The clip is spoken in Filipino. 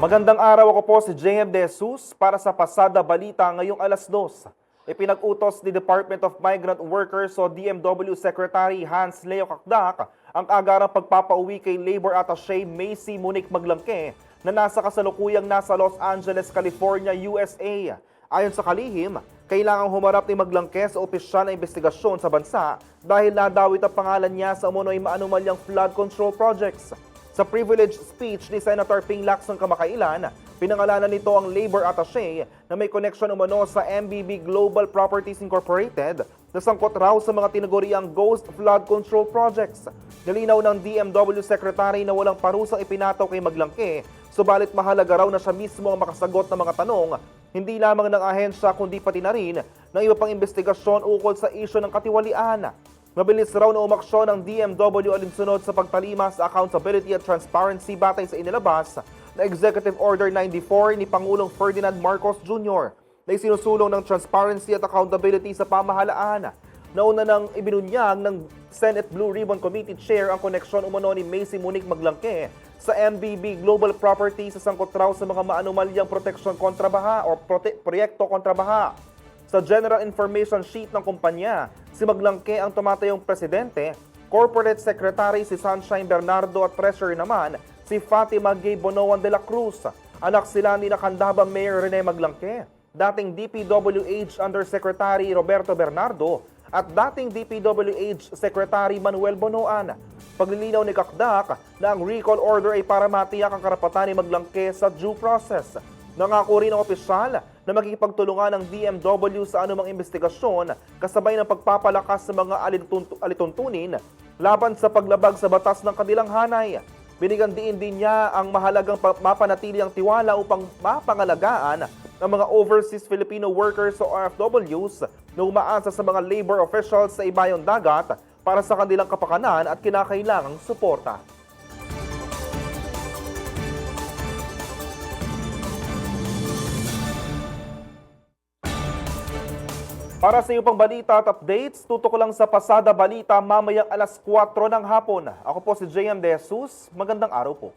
Magandang araw ako po si JM De Jesus para sa Pasada Balita ngayong alas 2. Ipinag-utos ni Department of Migrant Workers o DMW Secretary Hans Leo Kakdak ang agarang pagpapauwi kay Labor Attaché Macy Monique Maglangke na nasa kasalukuyang nasa Los Angeles, California, USA. Ayon sa kalihim, kailangang humarap ni Maglangke sa opisyal na investigasyon sa bansa dahil nadawit ang pangalan niya sa umunoy maanumalyang flood control projects. Sa privilege speech ni Senator Ping Lacson kamakailan, pinangalanan nito ang labor attaché na may connection umano sa MBB Global Properties Incorporated na sangkot raw sa mga tinaguriang ghost flood control projects. Nalinaw ng DMW Secretary na walang parusang ipinataw kay Maglangke, subalit mahalaga raw na siya mismo ang makasagot ng mga tanong, hindi lamang ng ahensya kundi pati na rin ng iba pang investigasyon ukol sa isyo ng katiwalian. Mabilis raw na umaksyon ng DMW alinsunod sa pagtalima sa accountability at transparency batay sa inilabas na Executive Order 94 ni Pangulong Ferdinand Marcos Jr. na isinusulong ng transparency at accountability sa pamahalaan. Nauna nang ibinunyag ng Senate Blue Ribbon Committee Chair ang koneksyon umano ni Macy Monique Maglangke sa MBB Global Property sa sangkot raw sa mga maanumalyang proteksyon kontra baha o prote- proyekto kontra baha. Sa General Information Sheet ng kumpanya, si Maglangke ang tumatayong presidente, Corporate Secretary si Sunshine Bernardo at Treasurer naman si Fatima Gay Bonoan de la Cruz. Anak sila ni Nakandaba Mayor Rene Maglangke, dating DPWH Undersecretary Roberto Bernardo at dating DPWH Secretary Manuel Bonoan. Paglilinaw ni Kakdak na ang recall order ay para matiyak ang karapatan ni Maglangke sa due process. Nangako rin ang opisyal na makikipagtulungan ng DMW sa anumang investigasyon kasabay ng pagpapalakas sa mga alituntu- alituntunin laban sa paglabag sa batas ng kanilang hanay. Binigyan diin din niya ang mahalagang pa- mapanatili ang tiwala upang mapangalagaan ang mga overseas Filipino workers o OFWs na umaasa sa mga labor officials sa ibayong dagat para sa kanilang kapakanan at kinakailangang suporta. Para sa iyo pang balita at updates, tutok lang sa Pasada Balita mamayang alas 4 ng hapon. Ako po si JM De Jesus. Magandang araw po.